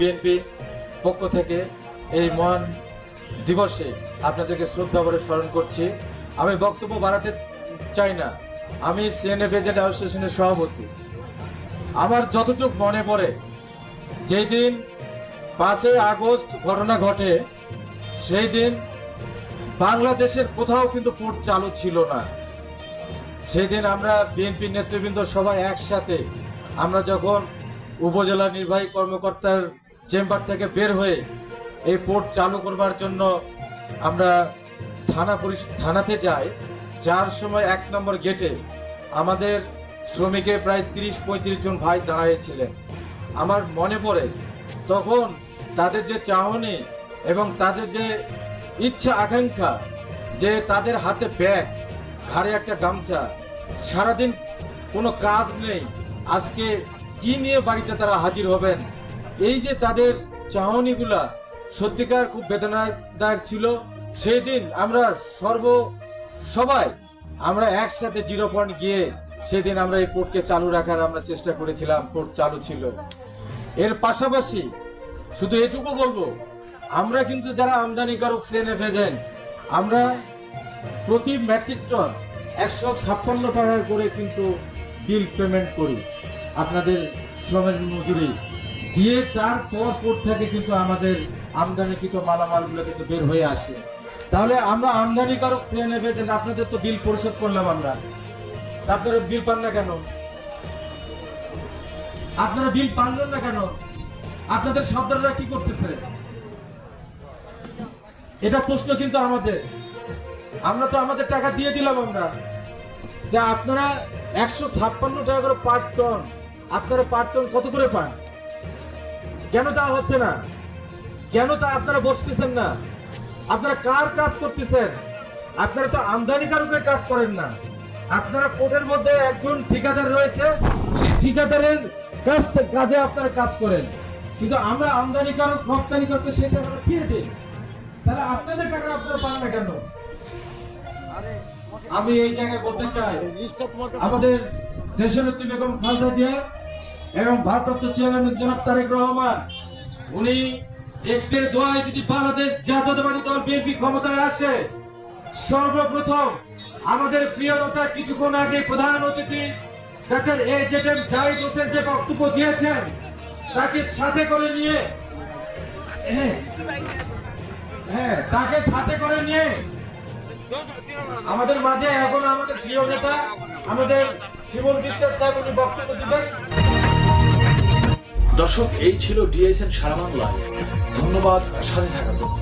BNP পক্ষ থেকে এই মহান দিবসে আপনাদেরকে শ্রদ্ধা করে স্মরণ করছি। আমি বক্তব্য বাড়াতে চাই না। আমি সিএনএফ এজেন্ট অ্যাসোসিয়েশনের সভাপতি। আমার যতটুকু মনে পড়ে, যেই দিন পাঁচই আগস্ট ঘটনা ঘটে, সেই দিন বাংলাদেশের কোথাও কিন্তু কোর্ট চালু ছিল না। সেই দিন আমরা বিএনপি নেতৃবৃন্দ সবাই একসাথে, আমরা যখন উপজেলা নির্বাহী কর্মকর্তার চেম্বার থেকে বের হয়ে এই পোর্ট চালু করবার জন্য আমরা থানা পরিষ- থানাতে যাই। যার সময় এক নম্বর গেটে আমাদের শ্রমিকের প্রায় তিরিশ পঁয়ত্রিশ জন ভাই দাঁড়িয়েছিলেন আমার মনে পড়ে তখন তাদের যে চাহনি এবং তাদের যে ইচ্ছা আকাঙ্ক্ষা যে তাদের হাতে ব্যাগ, ঘাড়ে একটা গামছা, সারাদিন কোনো কাজ নেই, আজকে কি নিয়ে বাড়িতে তারা হাজির হবেন? এই যে তাদের চাহনিগুলা সত্যিকার খুব বেদনাদায়ক ছিল সেই দিন আমরা সর্ব সবাই আমরা একসাথে জিরো পয়েন্ট গিয়ে সেদিন আমরা এই পোর্টকে চালু রাখার আমরা চেষ্টা করেছিলাম পোর্ট চালু ছিল। এর পাশাপাশি শুধু এটুকু বলব, আমরা কিন্তু যারা আমদানিকারক সিএনএফ এজেন্ট আমরা প্রতি মেট্রিক টন একশো ছাপ্পান্ন টাকা করে কিন্তু বিল পেমেন্ট করি। আপনাদের শ্রমের মজুরি দিয়ে তারপর পোর্ট থেকে কিন্তু আমাদের আমদানিকৃত মালামালগুলো কিন্তু বের হয়ে আসে। তাহলে আমরা আমদানিকারক সিএনএফ এজেন্ট আপনাদের তো বিল পরিশোধ করলাম আমরা। আপনারা বিল পান না কেন? আপনারা বিল পানলেন না কেন? আপনাদের সর্দাররা কি করতেছে? এটা প্রশ্ন কিন্তু আমাদের। আমরা তো আমাদের টাকা দিয়ে দিলাম আমরা। আপনারা একশো ছাপ্পান্ন টাকা করে পার টন, আপনারা পার টন কত করে পান? কেন তা হচ্ছে না? কেন তা আপনারা বসতেছেন না? আপনারা কার কাজ করতেছেন? আপনারা তো আমদানিকারকের কাজ করেন না। আপনারা কোর্টের মধ্যে একজন ঠিকাদার রয়েছে সেই ঠিকাদারের কাজ কাজে আপনারা কাজ করেন। কিন্তু আমরা আমদানিকারক রপ্তানিকারকে সেই টাকাটা ফিরে দিই তাহলে আপনাদের টাকা আপনারা পান না কেন? আমি এই জায়গায় বলতে চাই আমাদের দেশনেত্রী বেগম খালেদা জিয়া এবং ভারপ্রাপ্ত চেয়ারম্যান জনাব তারেক রহমান উনি একটের দোয়ায় যদি বাংলাদেশ জাতীয়তাবাদী দল বিএনপি ক্ষমতায় আসে সর্বপ্রথম আমাদের প্রিয় নেতা কিছুক্ষণ আগে প্রধান অতিথি doctor A Z M Zahid Hossain যে বক্তব্য দিয়েছেন তাকে সাথে করে নিয়ে হ্যাঁ, হ্যাঁ তাকে সাথে করে নিয়ে আমাদের মাঝে এখন আমাদের প্রিয় নেতা আমাদের শিবন বিশ্বাস সাহেব উনি বক্তব্য দিবেন। দর্শক এই ছিল ডিএসএন সারা বাংলায়। ধন্যবাদ সাথে থাকার জন্য।